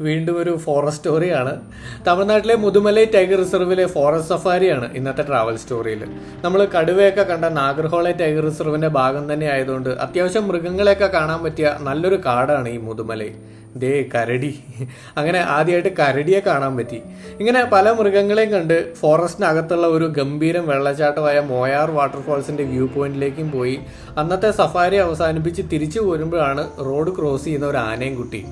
വീണ്ടും ഒരു ഫോറസ്റ്റ് സ്റ്റോറിയാണ് തമിഴ്നാട്ടിലെ മുതുമലൈ ടൈഗർ റിസർവിലെ ഫോറസ്റ്റ് സഫാരിയാണ് ഇന്നത്തെ ട്രാവൽ സ്റ്റോറിയിൽ നമ്മൾ കടുവയൊക്കെ കണ്ട നാഗർഹോളെ ടൈഗർ റിസർവിന്റെ ഭാഗം തന്നെ ആയതുകൊണ്ട് അത്യാവശ്യം മൃഗങ്ങളെയൊക്കെ കാണാൻ പറ്റിയ നല്ലൊരു കാടാണ് ഈ മുതുമലൈ. ദേ കരടി. അങ്ങനെ ആദ്യമായിട്ട് കരടിയെ കാണാൻ പറ്റി. ഇങ്ങനെ പല മൃഗങ്ങളെയും കണ്ട് ഫോറസ്റ്റിനകത്തുള്ള ഒരു ഗംഭീരം വെള്ളച്ചാട്ടമായ മോയാർ വാട്ടർഫോൾസിന്റെ വ്യൂ പോയിന്റിലേക്കും പോയി. അന്നത്തെ സഫാരി അവസാനിപ്പിച്ച് തിരിച്ചു പോരുമ്പോഴാണ് റോഡ് ക്രോസ് ചെയ്യുന്ന ഒരു ആനയും കുട്ടി.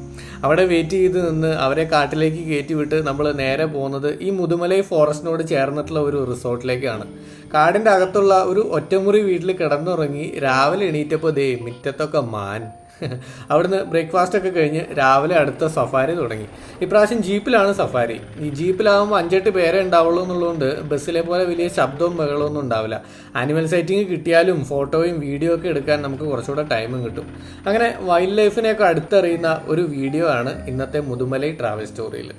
അവിടെ വെയിറ്റ് ചെയ്ത് നിന്ന് അവരെ കാട്ടിലേക്ക് കയറ്റി വിട്ട് നമ്മൾ നേരെ പോകുന്നത് ഈ മുതുമലൈ ഫോറസ്റ്റിനോട് ചേർന്നിട്ടുള്ള ഒരു റിസോർട്ടിലേക്കാണ്. കാടിന്റെ അകത്തുള്ള ഒരു ഒറ്റമുറി വീട്ടിൽ കിടന്നുറങ്ങി രാവിലെ എണീറ്റപ്പോൾ ദേ മുറ്റത്തൊക്കെ മാൻ. അവിടുന്ന് ബ്രേക്ക്ഫാസ്റ്റ് ഒക്കെ കഴിഞ്ഞ് രാവിലെ അടുത്ത സഫാരി തുടങ്ങി. ഇപ്രാവശ്യം ജീപ്പിലാണ് സഫാരി. ഈ ജീപ്പിലാകുമ്പോൾ അഞ്ചെട്ട് പേരെ ഉണ്ടാവുള്ളൂ എന്നുള്ളതുകൊണ്ട് ബസ്സിലെ പോലെ വലിയ ശബ്ദവും ബഹളമൊന്നും ഉണ്ടാവില്ല. ആനിമൽ സൈറ്റിംഗ് കിട്ടിയാലും ഫോട്ടോയും വീഡിയോ ഒക്കെ എടുക്കാൻ നമുക്ക് കുറച്ചുകൂടെ ടൈമും കിട്ടും. അങ്ങനെ വൈൽഡ് ലൈഫിനെയൊക്കെ അടുത്തറിയുന്ന ഒരു വീഡിയോ ആണ് ഇന്നത്തെ മുതുമലൈ ട്രാവൽ സ്റ്റോറിയിൽ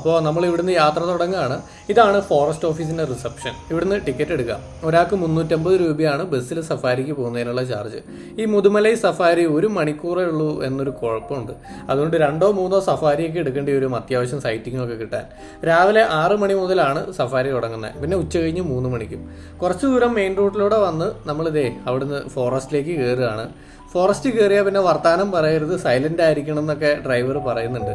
അപ്പോൾ നമ്മൾ ഇവിടുന്ന് യാത്ര തുടങ്ങുകയാണ്. ഇതാണ് ഫോറസ്റ്റ് ഓഫീസിന്റെ റിസപ്ഷൻ ഇവിടുന്ന് ടിക്കറ്റ് എടുക്കുക. ഒരാൾക്ക് മുന്നൂറ്റമ്പത് രൂപയാണ് ബസ്സിൽ സഫാരിക്ക് പോകുന്നതിനുള്ള ചാർജ് ഈ മുതുമലൈ സഫാരി ഒരു മണിക്കൂറേ ഉള്ളൂ എന്നൊരു കുഴപ്പമുണ്ട്. അതുകൊണ്ട് രണ്ടോ മൂന്നോ സഫാരിയൊക്കെ എടുക്കേണ്ടി വരും അത്യാവശ്യം സൈറ്റിംഗ് ഒക്കെ കിട്ടാൻ. രാവിലെ ആറ് മണി മുതലാണ് സഫാരി തുടങ്ങുന്നത്. പിന്നെ ഉച്ച കഴിഞ്ഞ് മൂന്ന് മണിക്കും. കുറച്ച് ദൂരം മെയിൻ റോഡിലൂടെ വന്ന് നമ്മളിതേ അവിടുന്ന് ഫോറസ്റ്റിലേക്ക് കയറുകയാണ് ഫോറസ്റ്റ് കയറിയാൽ പിന്നെ വർത്തമാനം പറയരുത്. സൈലന്റ് ആയിരിക്കണം എന്നൊക്കെ ഡ്രൈവർ പറയുന്നുണ്ട്.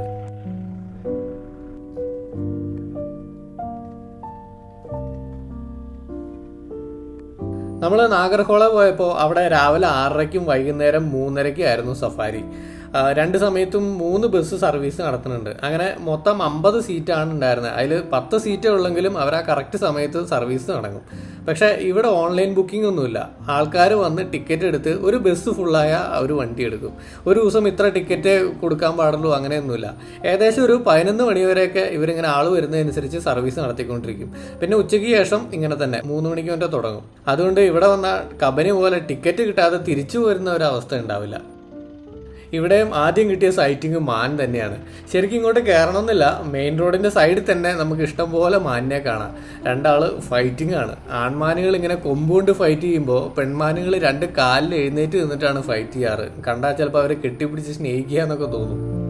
നമ്മൾ നാഗർഹോള പോയപ്പോൾ അവിടെ രാവിലെ ആറരയ്ക്കും വൈകുന്നേരം മൂന്നരയ്ക്കും ആയിരുന്നു സഫാരി. രണ്ട് സമയത്തും മൂന്ന് ബസ് സർവീസ് നടത്തുന്നുണ്ട്. അങ്ങനെ മൊത്തം അമ്പത് സീറ്റാണ് ഉണ്ടായിരുന്നത് അതിൽ പത്ത് സീറ്റേ ഉള്ളെങ്കിലും അവർ ആ കറക്റ്റ് സമയത്ത് സർവീസ് തുടങ്ങും പക്ഷേ ഇവിടെ ഓൺലൈൻ ബുക്കിംഗ് ഒന്നുമില്ല. ആൾക്കാർ വന്ന് ടിക്കറ്റ് എടുത്ത് ഒരു ബസ് ഫുള്ളായ ഒരു വണ്ടി എടുക്കും. ഒരു ദിവസം ഇത്ര ടിക്കറ്റ് കൊടുക്കാൻ പാടുള്ളൂ അങ്ങനെയൊന്നുമില്ല. ഏകദേശം ഒരു പതിനൊന്ന് മണി വരെയൊക്കെ ഇവരിങ്ങനെ ആൾ വരുന്നതനുസരിച്ച് സർവീസ് നടത്തിക്കൊണ്ടിരിക്കും. പിന്നെ ഉച്ചയ്ക്ക് ശേഷം ഇങ്ങനെ തന്നെ. മൂന്ന് മണിക്ക് മുന്നേ തുടങ്ങും. അതുകൊണ്ട് ഇവിടെ വന്ന കമ്പനി പോലെ ടിക്കറ്റ് കിട്ടാതെ തിരിച്ചു വരുന്ന ഒരു അവസ്ഥ ഉണ്ടാവില്ല. ഇവിടെയും ആദ്യം കിട്ടിയ സൈറ്റിംഗ് മാൻ തന്നെയാണ്. ശരിക്കും ഇങ്ങോട്ട് കയറണമെന്നില്ല മെയിൻ റോഡിന്റെ സൈഡിൽ തന്നെ നമുക്ക് ഇഷ്ടം പോലെ മാനിനെ കാണാം. രണ്ടാൾ ഫൈറ്റിംഗ് ആണ്. ആൺമാനുകൾ ഇങ്ങനെ കൊമ്പുകൊണ്ട് ഫൈറ്റ് ചെയ്യുമ്പോൾ പെൺമാനുകൾ രണ്ട് കാലിൽ എഴുന്നേറ്റ് നിന്നിട്ടാണ് ഫൈറ്റ് ചെയ്യാറ്. കണ്ടാൽ ചിലപ്പോൾ അവരെ കെട്ടിപ്പിടിച്ച് സ്നേഹിക്കുക എന്നൊക്കെ തോന്നും.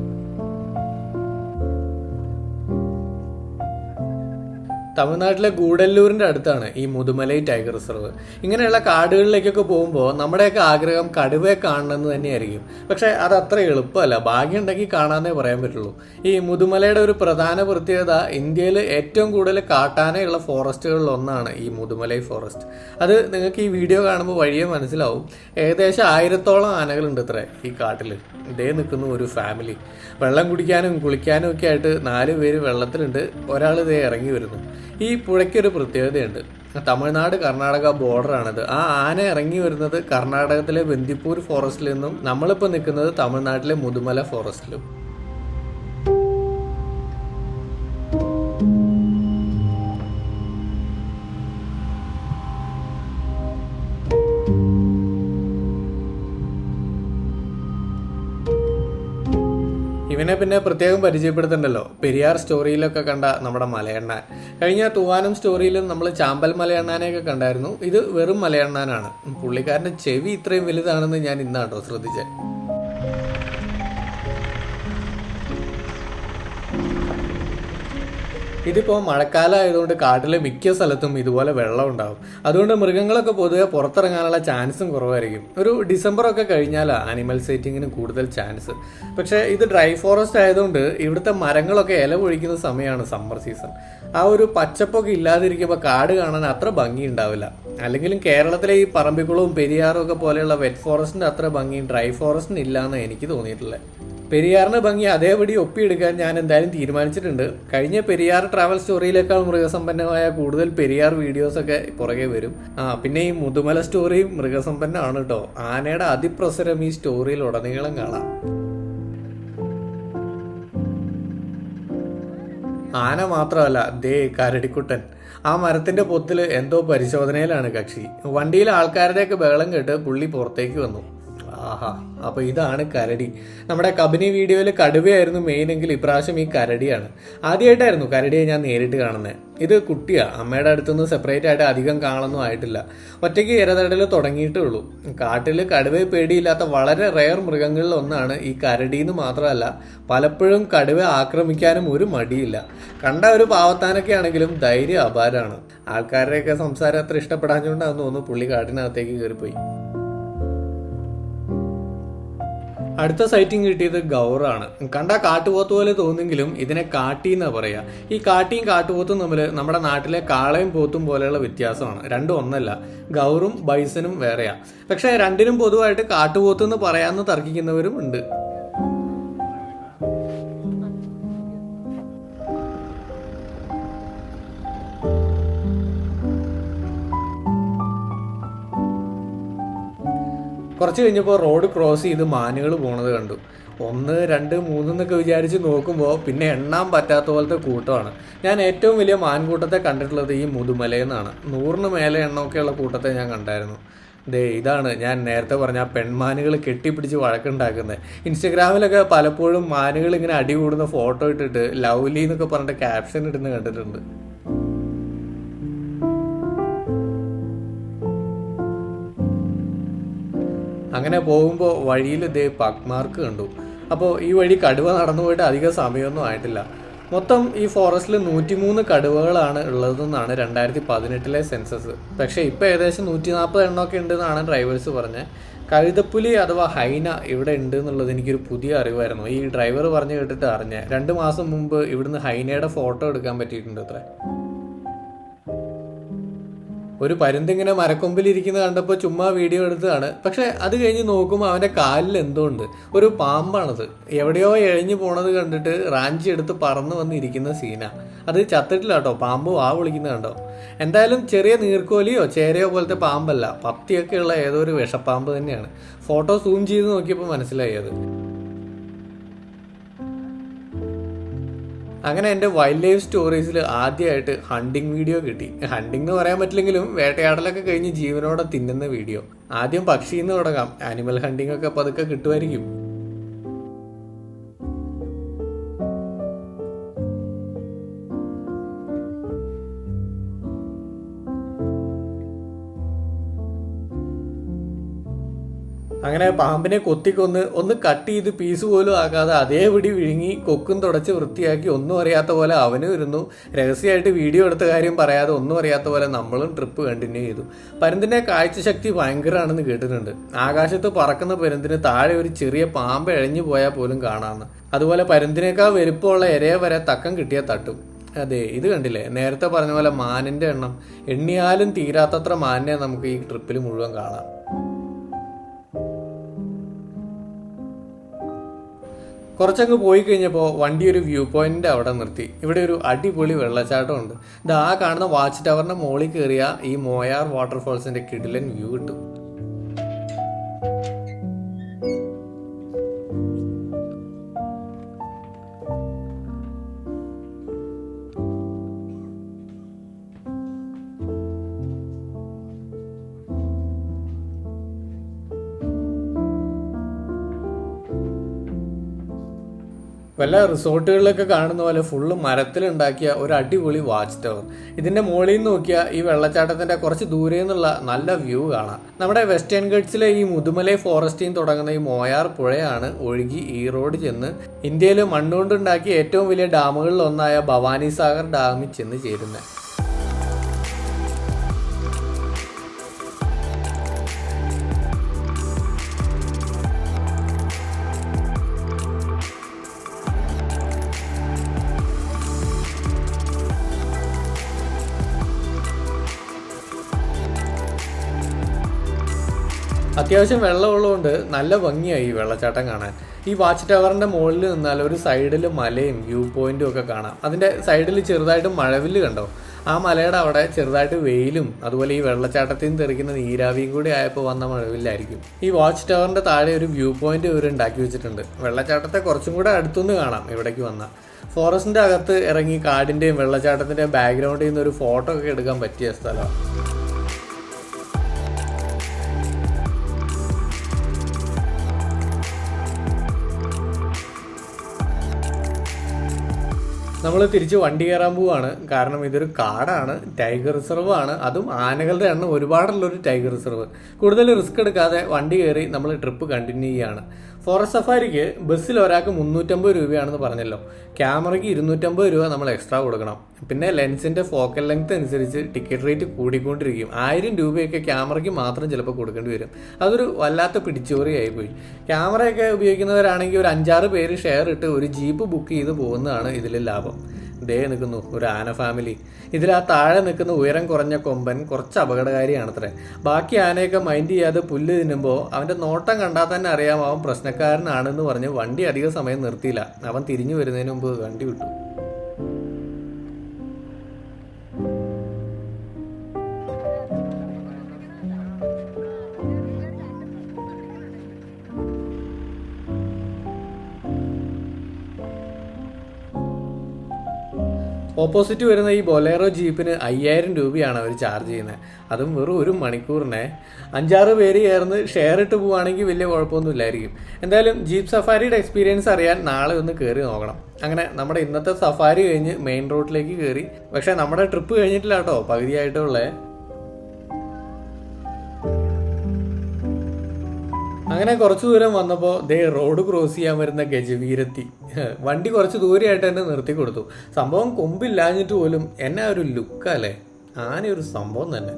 തമിഴ്നാട്ടിലെ ഗൂഡല്ലൂരിന്റെ അടുത്താണ് ഈ മുതുമലൈ ടൈഗർ റിസർവ്. ഇങ്ങനെയുള്ള കാടുകളിലേക്കൊക്കെ പോകുമ്പോൾ നമ്മുടെയൊക്കെ ആഗ്രഹം കടുവയെ കാണണമെന്ന് തന്നെയായിരിക്കും. പക്ഷേ അത് അത്ര എളുപ്പമല്ല ഭാഗ്യമുണ്ടെങ്കിൽ കാണാമെന്നേ പറയാൻ പറ്റുള്ളൂ. ഈ മുതുമലയുടെ ഒരു പ്രധാന പ്രത്യേകത ഇന്ത്യയിൽ ഏറ്റവും കൂടുതൽ കാട്ടാനയുള്ള ഫോറസ്റ്റുകളിൽ ഒന്നാണ് ഈ മുതുമലൈ ഫോറസ്റ്റ്. അത് നിങ്ങൾക്ക് ഈ വീഡിയോ കാണുമ്പോൾ വഴിയെ മനസ്സിലാവും. ഏകദേശം ആയിരത്തോളം ആനകളുണ്ട് ഇത്ര ഈ കാട്ടിൽ ഇതേ നിൽക്കുന്നു ഒരു ഫാമിലി. വെള്ളം കുടിക്കാനും കുളിക്കാനും ഒക്കെ ആയിട്ട് നാല് പേര് വെള്ളത്തിലുണ്ട്. ഒരാൾ ഇതേ ഇറങ്ങി വരുന്നു. ഈ പുഴയ്ക്കൊരു പ്രത്യേകതയുണ്ട്. തമിഴ്നാട് കർണാടക ബോർഡറാണിത്. ആ ആന ഇറങ്ങി വരുന്നത് കർണാടകത്തിലെ ബന്ദിപ്പൂർ ഫോറസ്റ്റിൽ നിന്നും നമ്മളിപ്പോൾ നിൽക്കുന്നത് തമിഴ്നാട്ടിലെ മുതുമല ഫോറസ്റ്റിലും. ഇവനെ പിന്നെ പ്രത്യേകം പരിചയപ്പെടുത്തണ്ടല്ലോ. പെരിയാർ സ്റ്റോറിയിലൊക്കെ കണ്ട നമ്മുടെ മലയണ്ണാൻ. കഴിഞ്ഞ തൂവാനം സ്റ്റോറിയിലും നമ്മൾ ചാമ്പൽ മലയണ്ണാനെയൊക്കെ കണ്ടായിരുന്നു. ഇത് വെറും മലയണ്ണാനാണ്. പുള്ളിക്കാരന്റെ ചെവി ഇത്രയും വലുതാണെന്ന് ഞാൻ ഇന്നാട്ടോ ശ്രദ്ധിച്ചത് ഇതിപ്പോൾ മഴക്കാലം ആയതുകൊണ്ട് കാട്ടിലെ മിക്ക സ്ഥലത്തും ഇതുപോലെ വെള്ളം ഉണ്ടാകും അതുകൊണ്ട് മൃഗങ്ങളൊക്കെ പൊതുവെ പുറത്തിറങ്ങാനുള്ള ചാൻസും കുറവായിരിക്കും. ഒരു ഡിസംബർ ഒക്കെ കഴിഞ്ഞാലാണ് ആനിമൽ സൈറ്റിങ്ങിന് കൂടുതൽ ചാൻസ്. പക്ഷേ ഇത് ഡ്രൈ ഫോറസ്റ്റ് ആയതുകൊണ്ട് ഇവിടുത്തെ മരങ്ങളൊക്കെ ഇല പൊഴിക്കുന്ന സമയമാണ് സമ്മർ സീസൺ. ആ ഒരു പച്ചപ്പൊക്കെ ഇല്ലാതിരിക്കുമ്പോൾ കാട് കാണാൻ അത്ര ഭംഗി ഉണ്ടാവില്ല അല്ലെങ്കിലും കേരളത്തിലെ ഈ പറമ്പിക്കുളവും പെരിയാറും ഒക്കെ പോലെയുള്ള വെറ്റ് ഫോറസ്റ്റിന്റെ അത്ര ഭംഗി ഡ്രൈ ഫോറസ്റ്റിന് ഇല്ലാന്ന് എനിക്ക് തോന്നിയിട്ടുള്ളത്. പെരിയാറിന് ഭംഗി അതേപടി ഒപ്പിയെടുക്കാൻ ഞാൻ എന്തായാലും തീരുമാനിച്ചിട്ടുണ്ട്. കഴിഞ്ഞ പെരിയാർ ട്രാവൽ സ്റ്റോറിയിലേക്കാൾ മൃഗസമ്പന്നമായ കൂടുതൽ പെരിയാർ വീഡിയോസൊക്കെ പുറകെ വരും. ആ പിന്നെ ഈ മുതുമല സ്റ്റോറിയും മൃഗസമ്പന്നമാണ് കേട്ടോ ആനയുടെ അതിപ്രസരം ഈ സ്റ്റോറിയിൽ ഉടനീളം കാണാം. ആന മാത്രമല്ല ദേ കരടിക്കുട്ടൻ. ആ മരത്തിന്റെ പൊത്തിൽ എന്തോ പരിശോധനയിലാണ് കക്ഷി. വണ്ടിയിൽ ആൾക്കാരുടെയൊക്കെ ബഹളം കേട്ട് പുള്ളി പുറത്തേക്ക് വന്നു. ആഹാ അപ്പൊ ഇതാണ് കരടി. നമ്മുടെ കബനി വീഡിയോയിൽ കടുവയായിരുന്നു മെയിൻ എങ്കിൽ ഇപ്രാവശ്യം ഈ കരടിയാണ്. ആദ്യമായിട്ടായിരുന്നു കരടിയെ ഞാൻ നേരിട്ട് കാണുന്നത് ഇത് കുട്ടിയാ അമ്മയുടെ അടുത്തുനിന്ന് സെപ്പറേറ്റ് ആയിട്ട് അധികം കാണൊന്നും ആയിട്ടില്ല. ഒറ്റയ്ക്ക് ഇരതടൽ തുടങ്ങിയിട്ടേ ഉള്ളൂ. കാട്ടിൽ കടുവയെ പേടിയില്ലാത്ത വളരെ റെയർ മൃഗങ്ങളിൽ ഒന്നാണ് ഈ കരടി എന്ന് മാത്രമല്ല പലപ്പോഴും കടുവ ആക്രമിക്കാനും ഒരു മടിയില്ല. കണ്ട ഒരു പാവത്താനൊക്കെ ആണെങ്കിലും ധൈര്യം അപാരമാണ്. ആൾക്കാരുടെയൊക്കെ സംസാരം അത്ര ഇഷ്ടപ്പെടാഞ്ഞുകൊണ്ടാണെന്ന് തോന്നുന്നു പുള്ളി കാട്ടിനകത്തേക്ക് കയറിപ്പോയി അടുത്ത സൈറ്റിംഗ് കിട്ടിയത് ഗൗറാണ്. കണ്ട കാട്ടുപോത്ത് പോലെ തോന്നുമെങ്കിലും ഇതിനെ കാട്ടി എന്നാ പറയാ. ഈ കാട്ടിയും കാട്ടുപോത്തും തമ്മിൽ നമ്മുടെ നാട്ടിലെ കാളയും പോത്തും പോലെയുള്ള വ്യത്യാസമാണ്. രണ്ടും ഒന്നല്ല. ഗൗറും ബൈസനും വേറെയാ. പക്ഷെ രണ്ടിനും പൊതുവായിട്ട് കാട്ടുപോത്ത് എന്ന് പറയാമെന്ന് തർക്കിക്കുന്നവരും ഉണ്ട്. കുറച്ച് കഴിഞ്ഞപ്പോൾ റോഡ് ക്രോസ് ചെയ്ത് മാനുകൾ പോണത് കണ്ടു. ഒന്ന് രണ്ട് മൂന്ന് എന്നൊക്കെ വിചാരിച്ച് നോക്കുമ്പോൾ പിന്നെ എണ്ണാൻ പറ്റാത്ത പോലത്തെ കൂട്ടമാണ്. ഞാൻ ഏറ്റവും വലിയ മാൻകൂട്ടത്തെ കണ്ടിട്ടുള്ളത് ഈ മുതുമലയെന്നാണ്. നൂറിന് മേലെ എണ്ണമൊക്കെയുള്ള കൂട്ടത്തെ ഞാൻ കണ്ടായിരുന്നു. ദേ ഇതാണ് ഞാൻ നേരത്തെ പറഞ്ഞ ആ പെൺമാനുകൾ കെട്ടിപ്പിടിച്ച് വഴക്കുണ്ടാക്കുന്നത്. ഇൻസ്റ്റഗ്രാമിലൊക്കെ പലപ്പോഴും മാനുകൾ ഇങ്ങനെ അടി കൂടുന്ന ഫോട്ടോ ഇട്ടിട്ട് ലവ്ലി എന്നൊക്കെ പറഞ്ഞിട്ട് ക്യാപ്ഷൻ ഇടുന്ന കണ്ടിട്ടുണ്ട്. അങ്ങനെ പോകുമ്പോൾ വഴിയിൽ ഇതേ പക്മാർക്ക് കണ്ടു. അപ്പോൾ ഈ വഴി കടുവ നടന്നു പോയിട്ട് അധികം സമയമൊന്നും ആയിട്ടില്ല. മൊത്തം ഈ ഫോറസ്റ്റിൽ നൂറ്റിമൂന്ന് കടുവകളാണ് ഉള്ളതെന്നാണ് രണ്ടായിരത്തി പതിനെട്ടിലെ സെൻസസ് പക്ഷേ ഇപ്പോൾ ഏകദേശം നൂറ്റി നാൽപ്പത് എണ്ണമൊക്കെ ഉണ്ടെന്നാണ് ഡ്രൈവേഴ്സ് പറഞ്ഞത് കഴുതപ്പുലി അഥവാ ഹൈന ഇവിടെ ഉണ്ട് എന്നുള്ളത് എനിക്കൊരു പുതിയ അറിവായിരുന്നു. ഈ ഡ്രൈവർ പറഞ്ഞു കേട്ടിട്ട് അറിഞ്ഞ. രണ്ട് മാസം മുമ്പ് ഇവിടുന്ന് ഹൈനയുടെ ഫോട്ടോ എടുക്കാൻ പറ്റിയിട്ടുണ്ട് അത്രേ ഒരു പരുന്തിങ്ങനെ മരക്കൊമ്പിലിരിക്കുന്ന കണ്ടപ്പോൾ ചുമ്മാ വീഡിയോ എടുത്തതാണ്. പക്ഷെ അത് കഴിഞ്ഞ് നോക്കുമ്പോൾ അവന്റെ കാലിൽ എന്തോ ഉണ്ട് ഒരു പാമ്പാണത്. എവിടെയോ എഴിഞ്ഞു പോണത് കണ്ടിട്ട് റാഞ്ചി എടുത്ത് പറന്നു വന്നിരിക്കുന്ന സീനാണ് അത് ചത്തിട്ടില്ല കേട്ടോ പാമ്പ് വാ വിളിക്കുന്നത് കണ്ടോ? എന്തായാലും ചെറിയ നീർക്കോലിയോ ചേരയോ പോലത്തെ പാമ്പല്ല. പത്തിയൊക്കെയുള്ള ഏതോ ഒരു വിഷപ്പാമ്പ് തന്നെയാണ്. ഫോട്ടോ സൂം ചെയ്ത് നോക്കിയപ്പോൾ മനസ്സിലായി അത്. അങ്ങനെ എന്റെ വൈൽഡ് ലൈഫ് സ്റ്റോറീസിൽ ആദ്യമായിട്ട് ഹണ്ടിങ് വീഡിയോ കിട്ടി. ഹണ്ടിങ് എന്ന് പറയാൻ പറ്റില്ലെങ്കിലും വേട്ടയാടലൊക്കെ കഴിഞ്ഞ് ജീവനോടെ തിന്നുന്ന വീഡിയോ ആദ്യം പക്ഷിന്ന് തുടങ്ങാം. ആനിമൽ ഹണ്ടിങ് ഒക്കെ പതുക്കെ കിട്ടുമായിരിക്കും അങ്ങനെ പാമ്പിനെ കൊത്തിക്കൊന്ന് ഒന്ന് കട്ട് ചെയ്ത് പീസ് പോലും ആക്കാതെ അതേപടി വിഴുങ്ങി കൊക്കും തുടച്ച് വൃത്തിയാക്കി ഒന്നും അറിയാത്ത പോലെ അവനും ഇരുന്നു. രഹസ്യമായിട്ട് വീഡിയോ എടുത്ത കാര്യം പറയാതെ ഒന്നും അറിയാത്ത പോലെ നമ്മളും ട്രിപ്പ് കണ്ടിന്യൂ ചെയ്തു. പരുന്തിന്റെ കാഴ്ചശക്തി ഭയങ്കരമാണെന്ന് കേട്ടിട്ടുണ്ട്. ആകാശത്ത് പറക്കുന്ന പരുന്തിന് താഴെ ഒരു ചെറിയ പാമ്പ് ഇഴഞ്ഞു പോയാൽ പോലും കാണാമെന്ന് അതുപോലെ പരുന്തിനേക്കാൾ വലുപ്പമുള്ള ഇരയെ വരെ തക്കം കിട്ടിയ തട്ടും. അതെ ഇത് കണ്ടില്ലേ? നേരത്തെ പറഞ്ഞ പോലെ മാനിന്റെ എണ്ണം. എണ്ണിയാലും തീരാത്തത്ര മാനിനെ നമുക്ക് ഈ ട്രിപ്പിൽ മുഴുവൻ കാണാം. കുറച്ചങ്ങ് പോയി കഴിഞ്ഞപ്പോൾ വണ്ടി ഒരു വ്യൂ പോയിന്റ് അവിടെ നിർത്തി. ഇവിടെ ഒരു അടിപൊളി വെള്ളച്ചാട്ടമുണ്ട്. ഇത് ആ കാണുന്ന വാച്ച് ടവറിന്റെ മുകളിൽ കയറിയ ഈ മോയാർ വാട്ടർഫോൾസിന്റെ കിടിലൻ വ്യൂ കിട്ടും. വല്ല റിസോർട്ടുകളിലൊക്കെ കാണുന്ന പോലെ ഫുള്ള് മരത്തിലുണ്ടാക്കിയ ഒരു അടിപൊളി വാച്ച് ടവർ ഇതിന്റെ മുകളിൽ നിന്ന് നോക്കിയാൽ ഈ വെള്ളച്ചാട്ടത്തിന്റെ കുറച്ച് ദൂരെ നിന്നുള്ള നല്ല വ്യൂ കാണാം. നമ്മുടെ വെസ്റ്റേൺ ഗഡ്സിലെ ഈ മുതുമലൈ ഫോറസ്റ്റിൽ തുടങ്ങുന്ന ഈ മോയാർ പുഴയാണ് ഒഴുകി ഈ റോഡ് ചെന്ന് ഇന്ത്യയിൽ മണ്ണുകൊണ്ടുണ്ടാക്കിയ ഏറ്റവും വലിയ ഡാമുകളിൽ ഒന്നായ ഭവാനി സാഗർ ഡാമിൽ ചെന്ന് ചേരുന്നത് അത്യാവശ്യം വെള്ളമുള്ളതുകൊണ്ട് നല്ല ഭംഗിയായി ഈ വെള്ളച്ചാട്ടം കാണാൻ. ഈ വാച്ച് ടവറിന്റെ മുകളിൽ നിന്നാൽ ഒരു സൈഡിൽ മലയും വ്യൂ പോയിന്റും ഒക്കെ കാണാം. അതിന്റെ സൈഡിൽ ചെറുതായിട്ട് മഴവിൽ കണ്ടോ? ആ മലയുടെ അവിടെ ചെറുതായിട്ട് വെയിലും അതുപോലെ ഈ വെള്ളച്ചാട്ടത്തിൽ നിന്ന് തെറിക്കുന്ന നീരാവിയും കൂടി ആയപ്പോൾ വന്ന മഴവില്ലായിരിക്കും. ഈ വാച്ച് ടവറിന്റെ താഴെ ഒരു വ്യൂ പോയിന്റ് ഇവർ ഉണ്ടാക്കി വെച്ചിട്ടുണ്ട്. വെള്ളച്ചാട്ടത്തെ കുറച്ചും കൂടെ അടുത്തുനിന്ന് കാണാം ഇവിടേക്ക് വന്ന. ഫോറസ്റ്റിന്റെ അകത്ത് ഇറങ്ങി കാടിന്റെയും വെള്ളച്ചാട്ടത്തിന്റെയും ബാക്ക്ഗ്രൗണ്ടിൽ നിന്ന് ഒരു ഫോട്ടോ ഒക്കെ എടുക്കാൻ പറ്റിയ സ്ഥലമാണ് നമ്മൾ തിരിച്ച് വണ്ടി കയറാൻ പോവാണ്. കാരണം ഇതൊരു കാടാണ് ടൈഗർ റിസർവ് ആണ്. അതും ആനകളുടെ എണ്ണം ഒരുപാടുള്ള ഒരു ടൈഗർ റിസർവ് കൂടുതൽ റിസ്ക് എടുക്കാതെ വണ്ടി കയറി നമ്മൾ ട്രിപ്പ് കണ്ടിന്യൂ ചെയ്യുകയാണ് ഫോറസ്റ്റ് സഫാരിക്ക് ബസ്സിൽ ഒരാൾക്ക് മുന്നൂറ്റമ്പത് രൂപയാണെന്ന് പറഞ്ഞല്ലോ. ക്യാമറയ്ക്ക് ഇരുന്നൂറ്റമ്പത് രൂപ നമ്മൾ എക്സ്ട്രാ കൊടുക്കണം. പിന്നെ ലെൻസിന്റെ ഫോക്കൽ ലെങ്ത് അനുസരിച്ച് ടിക്കറ്റ് റേറ്റ് കൂടിക്കൊണ്ടിരിക്കും. ആയിരം രൂപയൊക്കെ ക്യാമറയ്ക്ക് മാത്രം ചിലപ്പോൾ കൊടുക്കേണ്ടി വരും. അതൊരു വല്ലാത്ത പിടിച്ചോറിയായി പോയി. ക്യാമറയൊക്കെ ഉപയോഗിക്കുന്നവരാണെങ്കിൽ ഒരു അഞ്ചാറ് പേര് ഷെയർ ഇട്ട് ഒരു ജീപ്പ് ബുക്ക് ചെയ്ത് പോകുന്നതാണ് ഇതിൽ ലാഭം. ദേ നിൽക്കുന്നു ഒരു ആന ഫാമിലി ഇതിൽ ആ താഴെ നിൽക്കുന്ന ഉയരം കുറഞ്ഞ കൊമ്പൻ കുറച്ച് അപകടകാരിയാണത്രേ. ബാക്കി ആനയൊക്കെ മൈൻഡ് ചെയ്യാതെ പുല്ല് തിന്നുമ്പോൾ അവന്റെ നോട്ടം കണ്ടാൽ തന്നെ അറിയാം അവൻ പ്രശ്നക്കാരനാണെന്ന് പറഞ്ഞ് വണ്ടി അധിക സമയം നിർത്തിയില്ല. അവൻ തിരിഞ്ഞു വരുന്നതിന് മുമ്പ് വണ്ടി വിട്ടു. ഓപ്പോസിറ്റ് വരുന്ന ഈ ബൊലേറോ ജീപ്പിന് അയ്യായിരം രൂപയാണ് അവർ ചാർജ് ചെയ്യുന്നത്. അതും വെറും ഒരു മണിക്കൂറിനെ. അഞ്ചാറ് പേര് ചേർന്ന് ഷെയർ ഇട്ട് പോവുകയാണെങ്കിൽ വലിയ കുഴപ്പമൊന്നുമില്ലായിരിക്കും. എന്തായാലും ജീപ്പ് സഫാരിയുടെ എക്സ്പീരിയൻസ് അറിയാൻ നാളെ ഒന്ന് കയറി നോക്കണം. അങ്ങനെ നമ്മുടെ ഇന്നത്തെ സഫാരി കഴിഞ്ഞ് മെയിൻ റോഡിലേക്ക് കയറി പക്ഷേ നമ്മുടെ ട്രിപ്പ് കഴിഞ്ഞിട്ടില്ല കേട്ടോ. പകുതിയായിട്ടുള്ളേ അങ്ങനെ കുറച്ചു ദൂരം വന്നപ്പോൾ ദേ റോഡ് ക്രോസ് ചെയ്യാൻ വരുന്ന ഗജവീരത്തി. വണ്ടി കുറച്ച് ദൂരെയായിട്ട് എന്നെ നിർത്തി കൊടുത്തു. സംഭവം കൊമ്പില്ലാഞ്ഞിട്ട് പോലും എന്നെ ഒരു ലുക്കല്ലേ ആന ഒരു സംഭവം തന്നെ.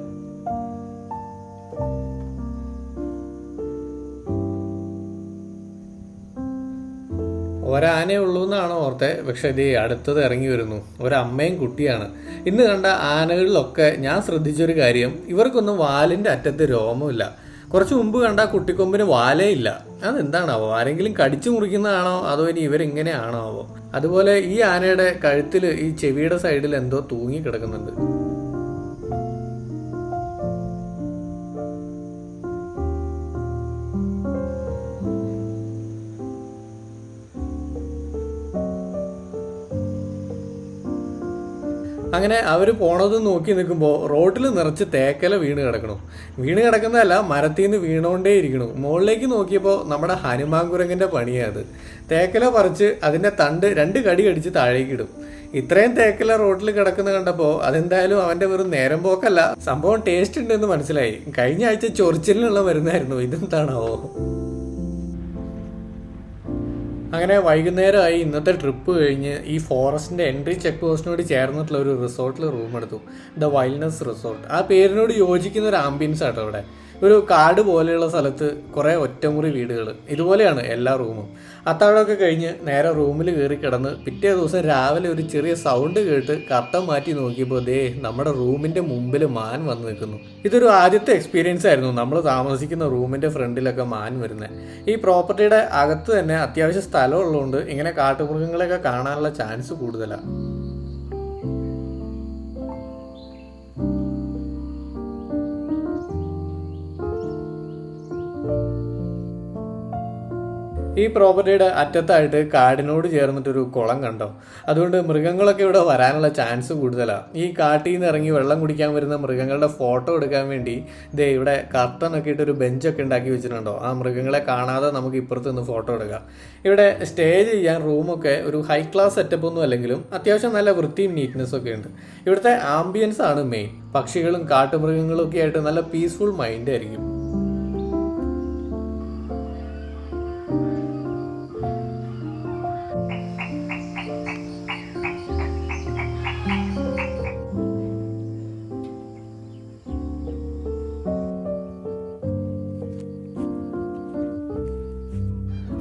ഒരാനേ ഉള്ളൂ എന്നാണ് ഓർത്തെ? പക്ഷെ ഇത് അടുത്തത് ഇറങ്ങി വരുന്നു. ഒരമ്മയും കുട്ടിയാണ്. ഇന്ന് കണ്ട ആനകളിലൊക്കെ ഞാൻ ശ്രദ്ധിച്ചൊരു കാര്യം. ഇവർക്കൊന്നും വാലിന്റെ അറ്റത്ത് രോമമില്ല. കുറച്ച് മുമ്പ് കണ്ട കുട്ടിക്കൊമ്പിന് വാലയില്ല. അതെന്താണാവോ ആരെങ്കിലും കടിച്ചു മുറിക്കുന്നതാണോ? അതോ ഇനി ഇവരെങ്ങനെയാണോ ആവോ അതുപോലെ ഈ ആനയുടെ കഴുത്തിൽ ഈ ചെവിയുടെ സൈഡിൽ എന്തോ തൂങ്ങി കിടക്കുന്നുണ്ട് അങ്ങനെ അവർ പോണത് നോക്കി നിൽക്കുമ്പോൾ റോഡിൽ നിറച്ച് തേക്കല വീണ് കിടക്കണു. വീണ് കിടക്കുന്നതല്ല മരത്തിൽ നിന്ന് വീണോണ്ടേ ഇരിക്കണു. മുകളിലേക്ക് നോക്കിയപ്പോൾ നമ്മുടെ ഹനുമാൻ കുരങ്ങന്റെ അത്. തേക്കല പറിച്ച് അതിന്റെ തണ്ട് രണ്ട് കടി കടിച്ച് താഴേക്ക് ഇടും. ഇത്രയും തേക്കല റോഡിൽ കിടക്കുന്ന കണ്ടപ്പോൾ അതെന്തായാലും അവന്റെ വെറും നേരം പോക്കല്ല സംഭവം ടേസ്റ്റ് ഉണ്ടെന്ന് മനസ്സിലായി. കഴിഞ്ഞ ആഴ്ച ചൊറിച്ചിലിനുള്ള മരുന്നായിരുന്നു. ഇതെന്താണാവോ? അങ്ങനെ വൈകുന്നേരമായി ഇന്നത്തെ ട്രിപ്പ് കഴിഞ്ഞ് ഈ ഫോറസ്റ്റിന്റെ എൻട്രി ചെക്ക് പോസ്റ്റിനോട് ചേർന്നിട്ടുള്ള ഒരു റിസോർട്ടിൽ റൂം എടുത്തു. The wildness resort. ആ പേരിനോട് യോജിക്കുന്ന ഒരു ആംബിയൻസ് ആട്ടോ അവിടെ ഒരു കാട് പോലെയുള്ള സ്ഥലത്ത് കുറേ ഒറ്റമുറി വീടുകൾ. ഇതുപോലെയാണ് എല്ലാ റൂമും. അത്താഴമൊക്കെ കഴിഞ്ഞ് നേരെ റൂമിൽ കയറി കിടന്ന് പിറ്റേ ദിവസം രാവിലെ ഒരു ചെറിയ സൗണ്ട് കേട്ട് കർട്ടൻ മാറ്റി നോക്കിയപ്പോൾ ദേ നമ്മുടെ റൂമിന്റെ മുമ്പിൽ മാൻ വന്ന് നിൽക്കുന്നു. ഇതൊരു ആദ്യത്തെ എക്സ്പീരിയൻസ് ആയിരുന്നു നമ്മൾ താമസിക്കുന്ന റൂമിന്റെ ഫ്രണ്ടിലൊക്കെ മാൻ വരുന്നത് ഈ പ്രോപ്പർട്ടിയുടെ അകത്ത് തന്നെ അത്യാവശ്യം സ്ഥലമുള്ളതുകൊണ്ട് ഇങ്ങനെ കാട്ടുമൃഗങ്ങളെയൊക്കെ കാണാനുള്ള ചാൻസ് കൂടുതലാണ് ഈ പ്രോപ്പർട്ടിയുടെ അറ്റത്തായിട്ട് കാടിനോട് ചേർന്നിട്ടൊരു കുളം കണ്ടോ? അതുകൊണ്ട് മൃഗങ്ങളൊക്കെ ഇവിടെ വരാനുള്ള ചാൻസ് കൂടുതലാണ് ഈ കാട്ടിൽ നിന്ന് ഇറങ്ങി വെള്ളം കുടിക്കാൻ വരുന്ന മൃഗങ്ങളുടെ ഫോട്ടോ എടുക്കാൻ വേണ്ടി ദേ ഇവിടെ കർട്ടനൊക്കെ ഇട്ടൊരു ബെഞ്ചൊക്കെ ഉണ്ടാക്കി വെച്ചിട്ടുണ്ടോ? ആ മൃഗങ്ങളെ കാണാതെ നമുക്ക് ഇപ്പുറത്ത് നിന്ന് ഫോട്ടോ എടുക്കാം. ഇവിടെ സ്റ്റേ ചെയ്യാൻ റൂമൊക്കെ ഒരു ഹൈ ക്ലാസ് സെറ്റപ്പ് ഒന്നും അല്ലെങ്കിലും അത്യാവശ്യം നല്ല വൃത്തിയും നീറ്റ്നെസ്സും ഒക്കെ ഉണ്ട്. ഇവിടുത്തെ ആംബിയൻസ് ആണ് മെയിൻ പക്ഷികളും കാട്ടുമൃഗങ്ങളും ഒക്കെ ആയിട്ട് നല്ല പീസ്ഫുൾ മൈൻഡ് ആയിരിക്കും.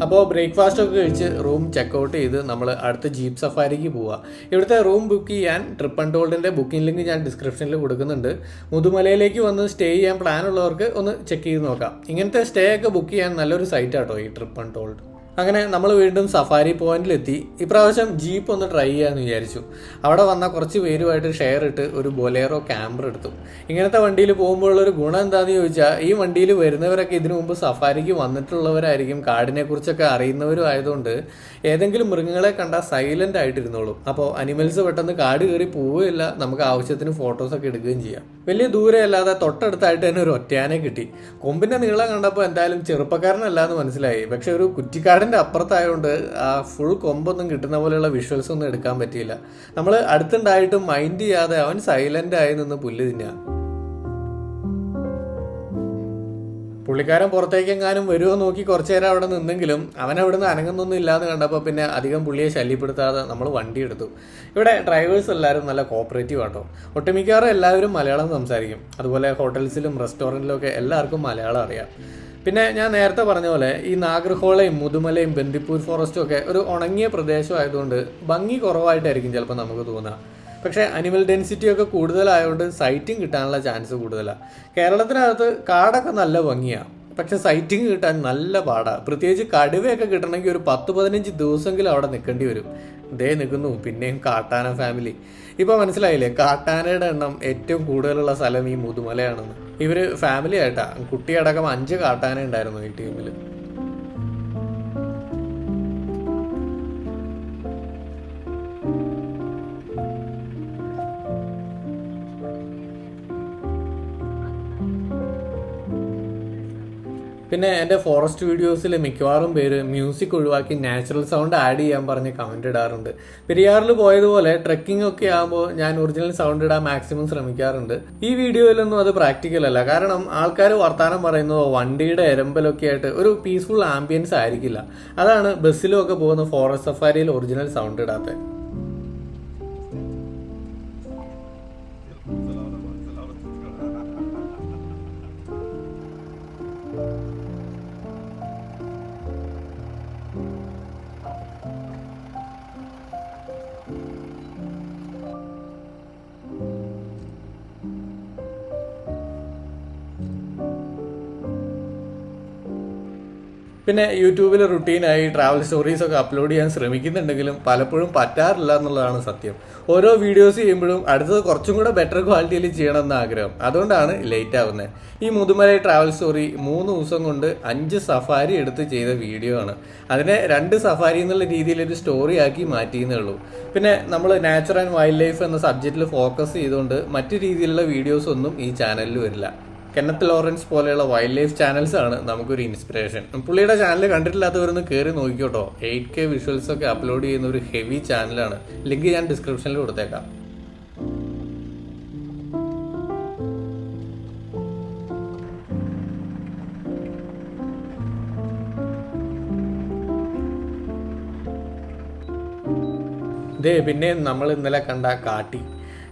അപ്പോൾ ബ്രേക്ക്ഫാസ്റ്റ് ഒക്കെ കഴിച്ച് റൂം ചെക്കൗട്ട് ചെയ്ത് നമ്മൾ അടുത്ത ജീപ്പ് സഫാരിക്ക് പോവുക ഇവിടുത്തെ റൂം ബുക്ക് ചെയ്യാൻ ട്രിപ്പ് ആൻഡ് ടോൾഡിന്റെ ബുക്കിംഗ് ലിങ്ക് ഞാൻ ഡിസ്ക്രിപ്ഷനിൽ കൊടുക്കുന്നുണ്ട്. മുതുമലയിലേക്ക് വന്ന് സ്റ്റേ ചെയ്യാൻ പ്ലാൻ ഉള്ളവർക്ക് ഒന്ന് ചെക്ക് ചെയ്ത് നോക്കാം. ഇങ്ങനത്തെ സ്റ്റേ ഒക്കെ ബുക്ക് ചെയ്യാൻ നല്ലൊരു സൈറ്റ് ആട്ടോ ഈ ട്രിപ്പ് ആൻഡ് ടോൾഡ് അങ്ങനെ നമ്മൾ വീണ്ടും സഫാരി പോയിന്റിലെത്തി. ഇപ്രാവശ്യം ജീപ്പ് ഒന്ന് ട്രൈ ചെയ്യാമെന്ന് വിചാരിച്ചു. അവിടെ വന്ന കുറച്ച് പേരുമായിട്ട് ഷെയർ ഇട്ട് ഒരു ബൊലേറോ ക്യാമ്പർ എടുത്തു. ഇങ്ങനത്തെ വണ്ടിയിൽ പോകുമ്പോഴുള്ളൊരു ഗുണം എന്താണെന്ന് ചോദിച്ചാൽ ഈ വണ്ടിയിൽ വരുന്നവരൊക്കെ ഇതിനു മുമ്പ് സഫാരിക്ക് വന്നിട്ടുള്ളവരായിരിക്കും. കാടിനെ കുറിച്ചൊക്കെ അറിയുന്നവരും ആയതുകൊണ്ട് ഏതെങ്കിലും മൃഗങ്ങളെ കണ്ടാൽ സൈലന്റ് ആയിട്ടിരുന്നോളും. അപ്പോൾ അനിമൽസ് പെട്ടെന്ന് കാട് കയറി പോവുകയില്ല. നമുക്ക് ആവശ്യത്തിന് ഫോട്ടോസൊക്കെ എടുക്കുകയും ചെയ്യാം. വലിയ ദൂരെ അല്ലാതെ തൊട്ടടുത്തായിട്ട് തന്നെ ഒരു ഒറ്റയാനെ കിട്ടി. കൊമ്പിന്റെ നീളം കണ്ടപ്പോൾ എന്തായാലും ചെറുപ്പക്കാരനല്ല എന്ന് മനസ്സിലായി. പക്ഷെ ഒരു കുറ്റിക്കാടിന്റെ അപ്പുറത്തായതുകൊണ്ട് ആ ഫുൾ കൊമ്പൊന്നും കിട്ടുന്ന പോലെയുള്ള വിഷ്വൽസ് ഒന്നും എടുക്കാൻ പറ്റിയില്ല. നമ്മൾ അടുത്തുണ്ടായിട്ടും മൈൻഡ് ചെയ്യാതെ അവൻ സൈലന്റ് ആയി നിന്ന് പുല്ല് തിന്നുക പുള്ളിക്കാരൻ പുറത്തേക്കെങ്ങാനും വരുമോ നോക്കി കുറച്ചു നേരം അവിടെ നിന്നെങ്കിലും അവൻ അവിടെ നിന്ന് അനങ്ങുന്നൊന്നും ഇല്ലാന്ന് കണ്ടപ്പോൾ പിന്നെ അധികം പുള്ളിയെ ശല്യപ്പെടുത്താതെ നമ്മൾ വണ്ടി എടുത്തു. ഇവിടെ ഡ്രൈവേഴ്സ് എല്ലാവരും നല്ല കോപ്പറേറ്റീവ് ആട്ടോ. ഒട്ടുമിക്കവാറും എല്ലാവരും മലയാളം സംസാരിക്കും. അതുപോലെ ഹോട്ടൽസിലും റെസ്റ്റോറന്റിലും ഒക്കെ എല്ലാവർക്കും മലയാളം അറിയാം. പിന്നെ ഞാൻ നേരത്തെ പറഞ്ഞ പോലെ ഈ നാഗർഹോളയും മുതുമലയും ബന്ദിപ്പൂർ ഫോറസ്റ്റും ഒക്കെ ഒരു ഉണങ്ങിയ പ്രദേശമായതുകൊണ്ട് ഭംഗി കുറവായിട്ടായിരിക്കും ചിലപ്പോൾ നമുക്ക് തോന്നുക. പക്ഷേ അനിമൽ ഡെൻസിറ്റി ഒക്കെ കൂടുതലായതുകൊണ്ട് സൈറ്റിംഗ് കിട്ടാനുള്ള ചാൻസ് കൂടുതലാണ് കേരളത്തിനകത്ത് കാടൊക്കെ നല്ല ഭംഗിയാണ് പക്ഷെ സൈറ്റിംഗ് കിട്ടാൻ നല്ല പാടാണ് പ്രത്യേകിച്ച് കടുവയൊക്കെ കിട്ടണമെങ്കിൽ ഒരു പത്ത് പതിനഞ്ച് ദിവസമെങ്കിലും അവിടെ നിൽക്കേണ്ടി വരും. ദേ നിൽക്കുന്നു. പിന്നെയും കാട്ടാന ഫാമിലി ഇപ്പൊ മനസ്സിലായില്ലേ? കാട്ടാനയുടെ എണ്ണം ഏറ്റവും കൂടുതലുള്ള സ്ഥലം ഈ മുതുമലയാണെന്ന്. ഇവർ ഫാമിലി ആയിട്ടാ. കുട്ടിയടക്കം അഞ്ച് കാട്ടാന ഉണ്ടായിരുന്നു ഈ ടീമിൽ പിന്നെ എന്റെ ഫോറസ്റ്റ് വീഡിയോസിൽ മിക്കവാറും പേര് മ്യൂസിക് ഒഴിവാക്കി നാച്ചുറൽ സൗണ്ട് ആഡ് ചെയ്യാൻ പറഞ്ഞ് കമന്റ് ഇടാറുണ്ട്. പെരിയാറിൽ പോയതുപോലെ ട്രെക്കിംഗ് ഒക്കെ ആകുമ്പോൾ ഞാൻ ഒറിജിനൽ സൗണ്ട് ഇടാൻ മാക്സിമം ശ്രമിക്കാറുണ്ട്. ഈ വീഡിയോയിലൊന്നും അത് പ്രാക്ടിക്കൽ അല്ല. കാരണം ആൾക്കാർ വർത്തമാനം പറയുന്നത് വണ്ടിയുടെ എരമ്പലൊക്കെ ആയിട്ട് ഒരു പീസ്ഫുൾ ആംബിയൻസ് ആയിരിക്കില്ല. അതാണ് ബസ്സിലും ഒക്കെ പോകുന്ന ഫോറസ്റ്റ് സഫാരിയിൽ ഒറിജിനൽ സൗണ്ട് ഇടാത്തത് Thank you. പിന്നെ യൂട്യൂബിൽ റുട്ടീനായി ട്രാവൽ സ്റ്റോറീസ് ഒക്കെ അപ്ലോഡ് ചെയ്യാൻ ശ്രമിക്കുന്നുണ്ടെങ്കിലും പലപ്പോഴും പറ്റാറില്ല എന്നുള്ളതാണ് സത്യം. ഓരോ വീഡിയോസ് ചെയ്യുമ്പോഴും അടുത്തത് കുറച്ചും കൂടെ ബെറ്റർ ക്വാളിറ്റിയിൽ ചെയ്യണമെന്ന് ആഗ്രഹം. അതുകൊണ്ടാണ് ലേറ്റ് ആവുന്നത് ഈ മുതുമല ട്രാവൽ സ്റ്റോറി മൂന്ന് ദിവസം കൊണ്ട് അഞ്ച് സഫാരി എടുത്ത് ചെയ്ത വീഡിയോ ആണ്. അതിനെ രണ്ട് സഫാരി എന്നുള്ള രീതിയിൽ ഒരു സ്റ്റോറി ആക്കി മാറ്റിയെന്നേ ഉള്ളൂ. പിന്നെ നമ്മൾ നാച്ചുറൽ ആൻഡ് വൈൽഡ് ലൈഫ് എന്ന സബ്ജക്റ്റിൽ ഫോക്കസ് ചെയ്തുകൊണ്ട് മറ്റു രീതിയിലുള്ള വീഡിയോസ് ഒന്നും ഈ ചാനലിൽ വരില്ല. കെന്നത്ത് ലോറൻസ് പോലെയുള്ള വൈൽഡ് ലൈഫ് ചാനൽസ് ആണ് നമുക്കൊരു ഇൻസ്പിറേഷൻ. പുള്ളിയുടെ ചാനൽ കണ്ടിട്ടില്ലാത്തവരൊന്ന് കയറി നോക്കിക്കോട്ടോ. എയ്റ്റ് കെ വിഷ്വൽസ് ഒക്കെ അപ്ലോഡ് ചെയ്യുന്ന ഒരു ഹെവി ചാനലാണ്. ലിങ്ക് ഞാൻ ഡിസ്ക്രിപ്ഷനിൽ കൊടുത്തേക്കാം. ദേ പിന്നെ നമ്മൾ ഇന്നലെ കണ്ട കാട്ടി.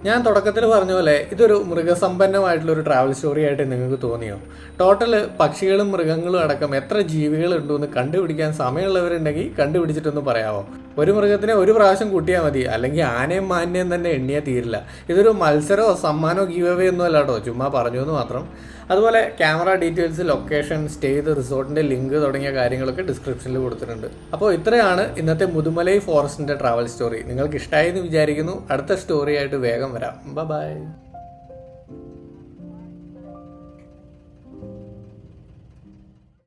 ഞാൻ തുടക്കത്തിൽ പറഞ്ഞ പോലെ ഇതൊരു മൃഗസമ്പന്നമായിട്ടുള്ള ഒരു ട്രാവൽ സ്റ്റോറി ആയിട്ട് നിങ്ങൾക്ക് തോന്നിയോ? ടോട്ടൽ പക്ഷികളും മൃഗങ്ങളും അടക്കം എത്ര ജീവികളുണ്ടെന്ന് കണ്ടുപിടിക്കാൻ സമയമുള്ളവരുണ്ടെങ്കിൽ കണ്ടുപിടിച്ചിട്ടൊന്ന് പറയാമോ ഒരു മൃഗത്തിനെ ഒരു പ്രാവശ്യം കൂട്ടിയാൽ മതി അല്ലെങ്കിൽ ആനയും മാന്യം തന്നെ എണ്ണിയാൽ തീരില്ല. ഇതൊരു മത്സരമോ സമ്മാനമോ ഗീവ് അവേ ഒന്നും അല്ല കേട്ടോ ചുമ്മാ പറഞ്ഞു എന്ന് മാത്രം. അതുപോലെ ക്യാമറ ഡീറ്റെയിൽസ് ലൊക്കേഷൻ സ്റ്റേ ചെയ്ത് റിസോർട്ടിന്റെ ലിങ്ക് തുടങ്ങിയ കാര്യങ്ങളൊക്കെ ഡിസ്ക്രിപ്ഷനിൽ കൊടുത്തിട്ടുണ്ട്. അപ്പോൾ ഇത്രയാണ് ഇന്നത്തെ മുതുമലൈ ഫോറസ്റ്റിന്റെ ട്രാവൽ സ്റ്റോറി നിങ്ങൾക്ക് ഇഷ്ടമായി എന്ന് വിചാരിക്കുന്നു. അടുത്ത സ്റ്റോറിയായിട്ട് വേഗം വരാം. ബൈ